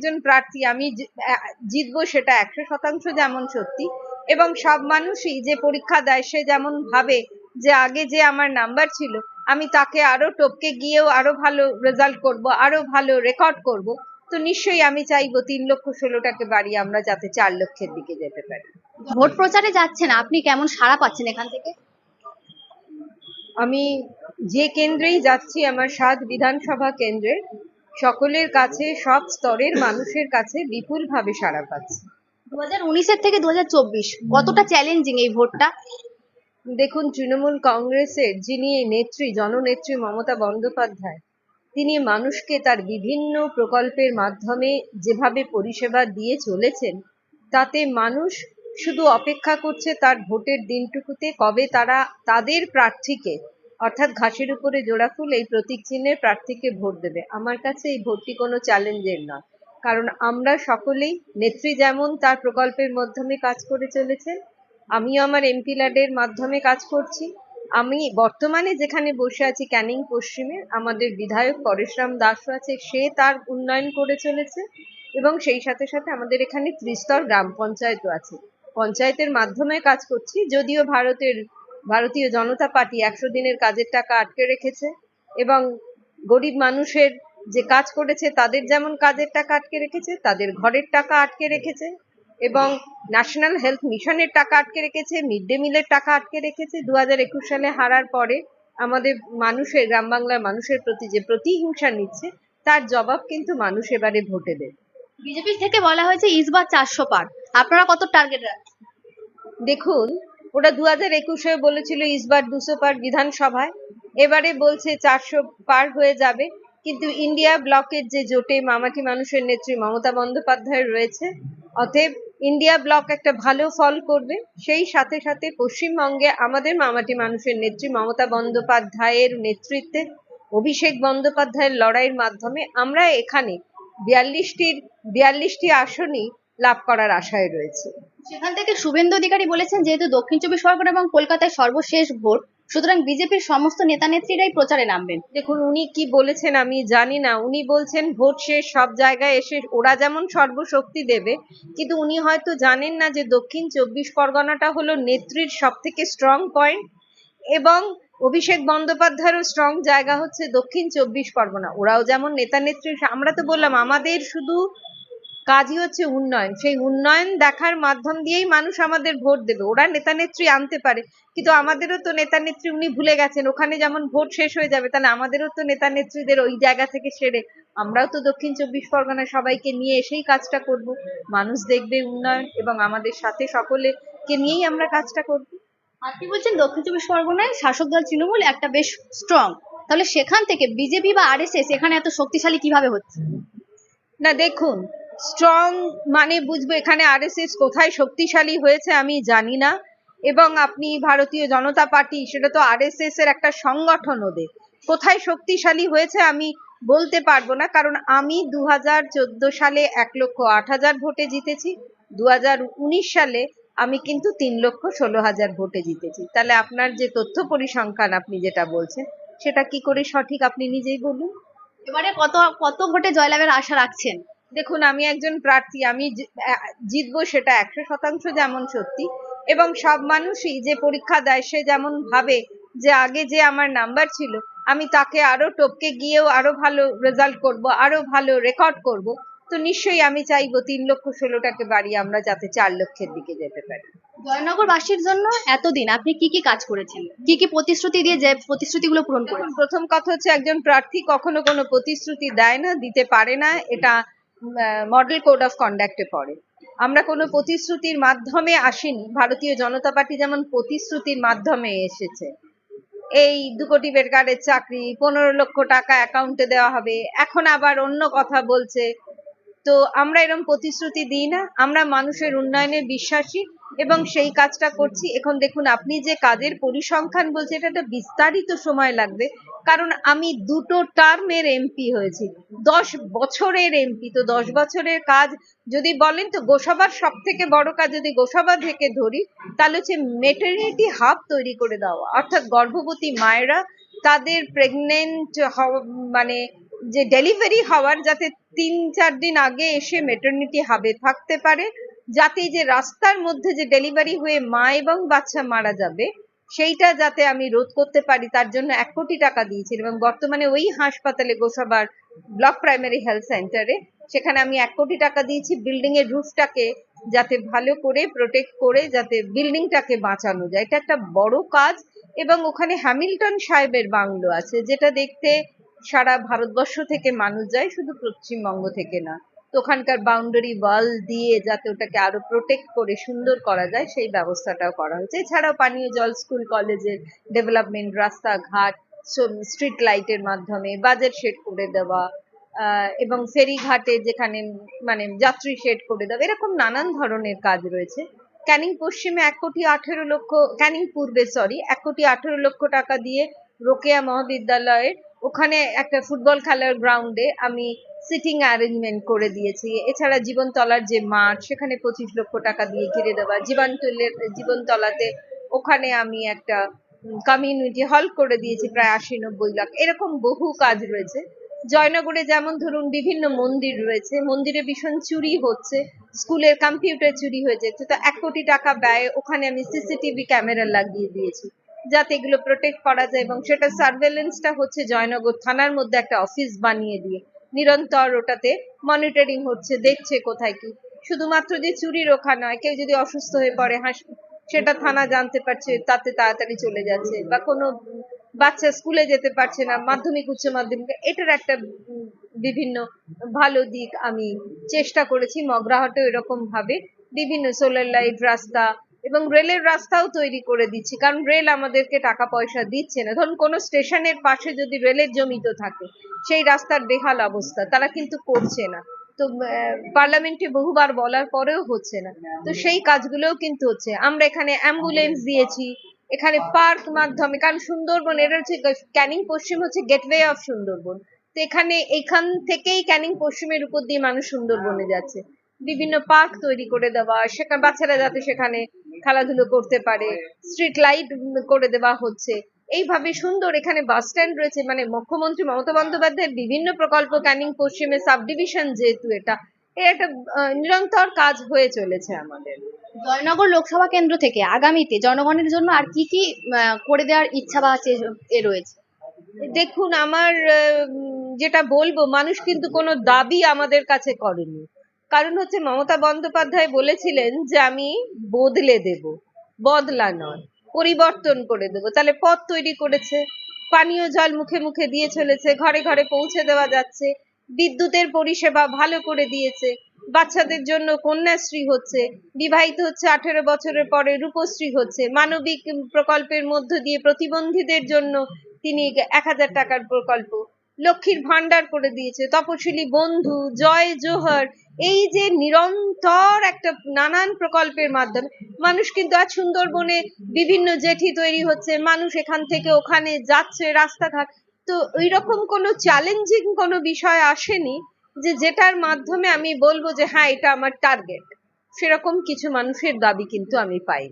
একজন প্রার্থী আমি জিতবো সেটা একশো শতাংশ যেমন সত্যি এবং সব মানুষই যে পরীক্ষা দেয় সে যেমন ভাবে যে আগে যে আমার নাম্বার ছিল আমি তাকে আরও টপকে গিয়েও আরও ভালো রেজাল্ট করব আরও ভালো রেকর্ড করব। তো নিশ্চয়ই আমি চাইব তিন লক্ষ ষোলোটাকে বাড়িয়ে আমরা যাতে চার লক্ষের দিকে যেতে পারি। ভোট প্রচারে যাচ্ছেন আপনি কেমন সাড়া পাচ্ছেন এখান থেকে? আমি যে কেন্দ্রেই যাচ্ছি আমার সাত বিধানসভা কেন্দ্রে সকলের কাছে সব স্তরের মানুষের কাছে বিপুলভাবে সাড়া পাচ্ছি। দু হাজার উনিশের থেকে দু হাজার চব্বিশ কতটা চ্যালেঞ্জিং এই ভোটটা? দেখুন তৃণমূল কংগ্রেসের যিনি নেত্রী জননেত্রী মমতা বন্দ্যোপাধ্যায় তিনি মানুষকে তার বিভিন্ন প্রকল্পের মাধ্যমে যেভাবে পরিষেবা দিয়ে চলেছেন তাতে মানুষ শুধু অপেক্ষা করছে তার ভোটের দিনটুকুতে কবে তারা তাদের প্রার্থীকে অর্থাৎ ঘাসের উপরে জোড়া ফুল এই প্রতীক চিহ্নের প্রার্থীকে ভোট দেবে। আমার কাছে এই ভোটটি কোনো চ্যালেঞ্জের নয়। কারণ আমরা সকলেই, নেত্রী যেমন তার প্রকল্পের মাধ্যমে কাজ করে চলেছেন, আমিও আমার এমপি ল্যাডের মাধ্যমে কাজ করছি। আমি বর্তমানে যেখানে বসে আছি, ক্যানিং পশ্চিমে, আমাদের বিধায়ক পরেশরাম দাসও আছে, সে তার উন্নয়ন করে চলেছে এবং সেই সাথে সাথে আমাদের এখানে ত্রিস্তর গ্রাম পঞ্চায়েতও আছে। পঞ্চায়েতের মাধ্যমে কাজ করছি, যদিও ভারতের ভারতীয় জনতা পার্টি একশো দিনের কাজের টাকা আটকে রেখেছে এবং গরিব মানুষের যে কাজ করেছে তাদের যেমন কাজের টাকা আটকে রেখেছে তাদের ঘরের টাকা আটকে রেখেছে এবং ন্যাশনাল হেলথ মিশনের টাকা আটকে রেখেছে মিড ডে মিলের টাকা আটকে রেখেছে। দু হাজার একুশ সালে হারার পরে আমাদের মানুষের গ্রাম বাংলার মানুষের প্রতি যে প্রতিহিংসা নিচ্ছে তার জবাব কিন্তু মানুষ এবারে ভোটে দেবে। বিজেপি থেকে বলা হয়েছে ইসবার চারশো পার। আপনারা কত টার্গেট রাখছেন দেখুন ওরা দু হাজার একুশে বলেছিল ইসবার দুশো পার বিধানসভায়। এবারে বলছে চারশো পার হয়ে যাবে। কিন্তু ইন্ডিয়া ব্লকের যে জোটে মামাটি মানুষের নেত্রী মমতা বন্দ্যোপাধ্যায় রয়েছে, অতএব ইন্ডিয়া ব্লক একটা ভালো ফল করবে। সেই সাথে সাথে পশ্চিমবঙ্গে আমাদের মামাটি মানুষের নেত্রী মমতা বন্দ্যোপাধ্যায়ের নেতৃত্বে অভিষেক বন্দ্যোপাধ্যায়ের লড়াইয়ের মাধ্যমে আমরা এখানে বিয়াল্লিশটির, বিয়াল্লিশটি আসনই লাভ করার আশায় রয়েছে। সেখান থেকে শুভেন্দু অধিকারী বলেছেন, যেহেতু দক্ষিণ চব্বিশ পরগনা এবং কলকাতায় সর্বশেষ ভোট, সুতরাং বিজেপির সমস্ত নেতা নেত্রীরাই প্রচারে নামবেন। দেখুন, উনি কি বলেছেন আমি জানি না। উনি বলছেন, ভোট শেষ, সব জায়গায় এসে ওরা যেমন সর্বশক্তি দেবে, কিন্তু উনি হয়তো জানেন না যে দক্ষিণ চব্বিশ পরগনাটা হলো নেত্রীর সব থেকে স্ট্রং পয়েন্ট এবং অভিষেক বন্দ্যোপাধ্যায়েরও স্ট্রং জায়গা হচ্ছে দক্ষিণ চব্বিশ পরগনা। ওরাও যেমন নেতা নেত্রী আমরা তো বললাম, আমাদের শুধু কাজই হচ্ছে উন্নয়ন। সেই উন্নয়ন দেখার মাধ্যম দিয়েই মানুষ আমাদের ভোট দেবে। ওরা নেতা নেত্রী আনতে পারে। কিন্তু আমাদেরও তো নেতা নেত্রী উনি ভুলে গেছেন। ওখানে যেমন ভোট শেষ হয়ে যাবে তাহলে আমাদেরও তো নেতা নেত্রীদের ওই জায়গা থেকে সেরে। আমরাও তো দক্ষিণ চব্বিশ পরগনা সবাইকে নিয়ে এসেই কাজটা করব। মানুষ দেখবে উন্নয়ন এবং আমাদের সাথে সকলেকে নিয়েই আমরা কাজটা করব। আপনি বলছেন দক্ষিণ চব্বিশ পরগনায় শাসক দল তৃণমূল একটা বেশ স্ট্রং তাহলে সেখান থেকে বিজেপি বা আরএসএস এখানে এত শক্তিশালী কীভাবে হচ্ছে? না দেখুন স্ট্রং মানে বুঝব এখানে আরএসএস কোথায় শক্তিশালী হয়েছে আমি জানি না। এবং আপনি ভারতীয় জনতা পার্টি, সেটা তো আরএসএস এর একটা সংগঠন ওদের। কোথায় শক্তিশালী হয়েছে আমি বলতে পারব না, কারণ আমি দু হাজার চোদ্দ সালে এক লক্ষ আট হাজার ভোটে জিতেছি দু হাজার উনিশ সালে আমি কিন্তু তিন লক্ষ ষোলো হাজার ভোটে জিতেছি। তাহলে আপনার যে তথ্য পরিসংখ্যান আপনি যেটা বলছেন, সেটা কি করে সঠিক আপনি নিজেই বলুন। এবারে কত কত ভোটে জয়লাভের আশা রাখছেন? দেখুন আমি একজন প্রার্থী আমি জিতবো সেটা একশো শতাংশ যেমন সত্যি এবং সব মানুষই যে পরীক্ষা দেয় সে যেমন ভাবে যে আগে যে আমার নাম্বার ছিল আমি তাকে আরও টপকে গিয়েও আরও ভালো রেজাল্ট করব আরও ভালো রেকর্ড করব। তো নিশ্চয়ই আমি চাইব তিন লক্ষ ষোলোটাকে বাড়িয়ে আমরা যাতে চার লক্ষের দিকে যেতে পারি। জয়নগরবাসীর জন্য এতদিন আপনি কি কি কাজ করেছেন? কি কি প্রতিশ্রুতি দিয়ে যে প্রতিশ্রুতিগুলো পূরণ করেছেন? প্রথম কথা হচ্ছে একজন প্রার্থী কখনো কোনো প্রতিশ্রুতি দেয় না দিতে পারে না এটা মডেল কোড অফ কন্ডাক্টে পড়ে। আমরা কোনো প্রতিশ্রুতির মাধ্যমে আসিনি। ভারতীয় জনতা পার্টি যেমন প্রতিশ্রুতির মাধ্যমে এসেছে। এই দু কোটি বেকারের চাকরি, পনেরো লক্ষ টাকা অ্যাকাউন্টে দেওয়া হবে। এখন আবার অন্য কথা বলছে। তো আমরা এরকম প্রতিশ্রুতি দিই না। আমরা মানুষের উন্নয়নে বিশ্বাসী। এবং সেই কাজটা করছি। এখন দেখুন, আপনি যে কাজের পরিসংখ্যান বলছে, এটা একটা বিস্তারিত সময় লাগবে। কারণ আমি দুটো টার্মের এমপি হয়েছি। দশ বছরের এমপি তো দশ বছরের কাজ যদি বলেন, তো গোসাবার সব থেকে বড় কাজ যদি গোসাবা থেকে ধরি, তাহলে হচ্ছে মেটার্নিটি হাব তৈরি করে দেওয়া। অর্থাৎ গর্ভবতী মায়েরা তাদের প্রেগনেন্ট মানে যে ডেলিভারি হওয়ার, যাতে তিন চার দিন আগে এসে মেটার্নিটি হাবে থাকতে পারে। যাতে যে রাস্তার মধ্যে যে ডেলিভারি হয়ে মা এবং বাচ্চা মারা যাবে, সেইটা যাতে আমি রোধ করতে পারি, তার জন্য এক কোটি টাকা দিয়েছি এবং বর্তমানে ওই হাসপাতালে গোসাবার ব্লক প্রাইমারি হেলথ সেন্টারে, সেখানে আমি এক কোটি টাকা দিয়েছি বিল্ডিং এর রুফটাকে যাতে ভালো করে প্রোটেক্ট করে, যাতে বিল্ডিংটাকে বাঁচানো যায়। এটা একটা বড় কাজ এবং ওখানে হ্যামিল্টন সাহেবের বাংলো আছে, যেটা দেখতে সারা ভারতবর্ষ থেকে মানুষ যায়, শুধু পশ্চিমবঙ্গ থেকে না। তো ওখানকার বাউন্ডারি ওয়াল দিয়ে যাতে ওটাকে আরও প্রোটেক্ট করে সুন্দর করা যায়, সেই ব্যবস্থাটাও করা হয়েছে। এছাড়াও পানীয় জল স্কুল কলেজের ডেভেলপমেন্ট রাস্তাঘাট স্ট্রিট লাইটের মাধ্যমে বাজেট শেড করে দেওয়া এবং ফেরিঘাটে যেখানে মানে যাত্রী শেড করে দেওয়া, এরকম নানান ধরনের কাজ রয়েছে। ক্যানিং পশ্চিমে এক কোটি আঠেরো লক্ষ, ক্যানিং পূর্বে সরি এক কোটি আঠেরো লক্ষ টাকা দিয়ে রোকেয়া মহাবিদ্যালয়ের ওখানে একটা ফুটবল খেলার গ্রাউন্ডে আমি সিটিং অ্যারেঞ্জমেন্ট করে দিয়েছি। এছাড়া জীবনতলার যে মাঠ, সেখানে পঁচিশ লক্ষ টাকা দিয়ে ঘিরে দেওয়া। জীবনতলের, জীবনতলাতে ওখানে আমি একটা কমিউনিটি হল করে দিয়েছি প্রায় আশি নব্বই লাখ। এরকম বহু কাজ রয়েছে। জয়নগরে যেমন ধরুন বিভিন্ন মন্দির রয়েছে, মন্দিরে ভীষণ চুরি হচ্ছে, স্কুলের কম্পিউটার চুরি হয়ে যাচ্ছে। তো এক কোটি টাকা ব্যয় ওখানে আমি সিসিটিভি ক্যামেরা লাগিয়ে দিয়েছি। যাতে এগুলো প্রোটেক্ট করা যায় এবং সেটা সার্ভেলেন্সটা হচ্ছে জয়নগর থানার মধ্যে একটা অফিস বানিয়ে দিয়ে। নিরন্তর ওটাতে মনিটরিং হচ্ছে, দেখছে কোথায় কি। শুধুমাত্র যে চুরি রোখা নয়, কেউ যদি অসুস্থ হয়ে পড়ে হাস, সেটা থানা জানতে পারছে, তাতে তাড়াতাড়ি চলে যাচ্ছে বা কোনো বাচ্চা স্কুলে যেতে পারছে না, মাধ্যমিক, উচ্চ মাধ্যমিক, এটার একটা বিভিন্ন ভালো দিক আমি চেষ্টা করেছি। মগরাহাটেও এরকম ভাবে বিভিন্ন সোলার লাইট রাস্তা এবং রেলের রাস্তাও তৈরি করে দিচ্ছি, কারণ রেল আমাদেরকে টাকা পয়সা দিচ্ছে না। ধরুন, কোনো স্টেশনের পাশে যদি রেলের জমিত থাকে, সেই রাস্তার বেহাল অবস্থা, তারা কিন্তু করছে না। তো পার্লামেন্টে বহুবার বলার পরেও হচ্ছে না। তো সেই কাজগুলোও কিন্তু হচ্ছে। আমরা এখানে অ্যাম্বুলেন্স দিয়েছি, এখানে পার্ক মাধ্যমে, কারণ সুন্দরবন, এটা হচ্ছে ক্যানিং পশ্চিম হচ্ছে গেটওয়ে অফ সুন্দরবন। তো এখানে এখান থেকেই ক্যানিং পশ্চিমের উপর দিয়ে মানুষ সুন্দরবনে যাচ্ছে। বিভিন্ন পার্ক তৈরি করে দেওয়া, সেখানে, বাচ্চারা যাতে সেখানে খেলাধুলো করতে পারে স্ট্রিট লাইট করে দেওয়া হচ্ছে। এইভাবে সুন্দর এখানে বাস স্ট্যান্ড রয়েছে মানে মুখ্যমন্ত্রী মমতা বন্দ্যোপাধ্যায়ের বিভিন্ন প্রকল্প ক্যানিং পশ্চিমে সাব ডিভিশন যেহেতু এটা এর একটা নিরন্তর কাজ হয়ে চলেছে আমাদের। জয়নগর লোকসভা কেন্দ্র থেকে আগামীতে জনগণের জন্য আর কি কি আহ, করে দেওয়ার ইচ্ছা বা এ রয়েছে? দেখুন আমার আহ, যেটা বলব মানুষ কিন্তু কোনো দাবি আমাদের কাছে করেনি। কারণ হচ্ছে মমতা বন্দ্যোপাধ্যায় বলেছিলেন যে আমি বদলে দেব, বদলা নয়, পরিবর্তন করে দেব। তাহলে পথ তৈরি করেছে, পানীয় জল মুখে মুখে দিয়ে চলেছে, ঘরে ঘরে পৌঁছে দেওয়া যাচ্ছে, বিদ্যুতের পরিষেবা ভালো করে দিয়েছে, বাচ্চাদের জন্য কন্যাশ্রী হচ্ছে, বিবাহিত হচ্ছে আঠেরো বছরের পরে রূপশ্রী হচ্ছে, মানবিক প্রকল্পের মধ্য দিয়ে প্রতিবন্ধীদের জন্য তিনি এক হাজার টাকার প্রকল্প লক্ষ্মীর ভান্ডার করে দিয়েছে। তপশিলি বন্ধু, জয় জোহর, এই যে নিরন্তর একটা নানান প্রকল্পের মাধ্যমে, মানুষ কিন্তু আজ সুন্দরবনে বিভিন্ন জেঠি তৈরি হচ্ছে, মানুষ এখান থেকে ওখানে যাচ্ছে, রাস্তাঘাট। তো ওইরকম কোনো চ্যালেঞ্জিং কোনো বিষয় আসেনি যে যেটার মাধ্যমে আমি বলব যে হ্যাঁ এটা আমার টার্গেট সেরকম কিছু মানুষের দাবি কিন্তু আমি পাই